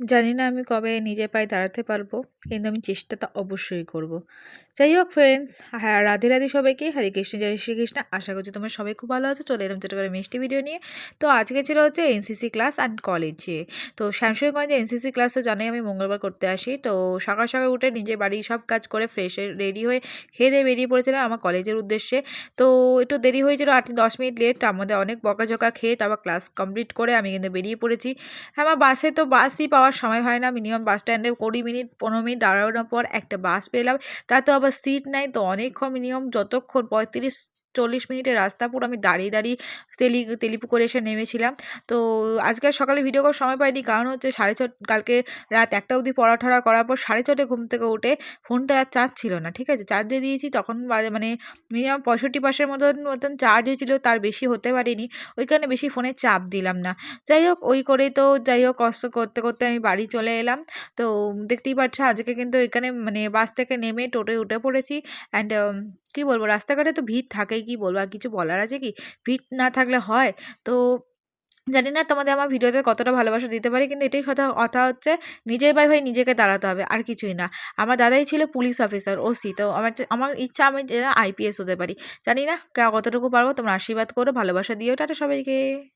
জানি না আমি কবে নিজের পায়ে দাঁড়াতে পারব, কিন্তু আমি চেষ্টা চেষ্টাটা অবশ্যই করব। যাই হোক ফ্রেন্ডস হ্যাঁ রাধে রাধে সবাইকে, হরে কৃষ্ণ, জয় শ্রীকৃষ্ণ আশা করছি তোমরা সবাই খুব ভালো আছো। চলে এলাম করে মিষ্টি ভিডিও নিয়ে। তো আজকে ছিল হচ্ছে এনসিসি ক্লাস অ্যান্ড কলেজে তো শ্যামসুগঞ্জে এনসিসি ক্লাস তো জানাই, আমি মঙ্গলবার করতে আসি। তো সকাল সকাল উঠে নিজের বাড়ি সব কাজ করে ফ্রেশ রেডি হয়ে খেয়ে দিয়ে বেরিয়ে পড়েছিলাম আমার কলেজের উদ্দেশ্যে। তো একটু দেরি হয়েছিল আট দশ মিনিট লেট আমাদের অনেক বকাঝকা খেয়ে তারপর ক্লাস কমপ্লিট করে আমি কিন্তু বেরিয়ে পড়েছি। আমার বাসে তো বাসই পাওয়ার সময় হয় না মিনিমাম বাস স্ট্যান্ডে কুড়ি মিনিট, পনেরো মিনিট দাঁড়ানোর পর একটা বাস পেলাম। তাতে আবার সিট নাই, তো অনেকক্ষণ মিনিমাম যতক্ষণ পঁয়ত্রিশ চল্লিশ মিনিটের রাস্তা পুরো আমি দাঁড়িয়ে দাঁড়িয়ে তেলি, তেলিপুকুরে এসে নেমেছিলাম। তো আজকে সকালে ভিডিও করার সময় পাইনি, কারণ হচ্ছে সাড়ে ছ, কালকে রাত একটা অবধি পড়াঠড়া করার পর সাড়ে ছটে ঘুম থেকে উঠে ফোনটা আর চার্জ ছিল না, ঠিক আছে? চার্জে দিয়েছি, তখন মানে মিনিমাম পঁয়ষট্টি পার্সেন্ট মতন মতন চার্জ হয়েছিল তার বেশি হতে পারিনি। ওই কারণে বেশি ফোনে চাপ দিলাম না। যাই হোক, ওই করেই তো যাই হোক, কষ্ট করতে করতে আমি বাড়ি চলে এলাম। তো দেখতেই পাচ্ছ, আজকে কিন্তু এখানে মানে বাস থেকে নেমে টোটোয় উঠে পড়েছি। অ্যান্ড কী বলব? রাস্তাঘাটে তো ভিড় থাকেই কি বলব? আর কিছু বলার আছে কি? ভিড় না থাকলে হয়। তো জানি না তোমাদের আমার ভিডিওতে কতটা ভালোবাসা দিতে পারি, কিন্তু এটাই কথা কথা হচ্ছে নিজের ভাই ভাই নিজেকে দাঁড়াতে হবে, আর কিছুই না। আমার দাদাই ছিল পুলিশ অফিসার ওসি তো আমার আমার ইচ্ছা আমি আইপিএস হতে পারি। জানি না কতটুকু পারব, তোমরা আশীর্বাদ করো, ভালোবাসা দিও, টাটা সবাইকে।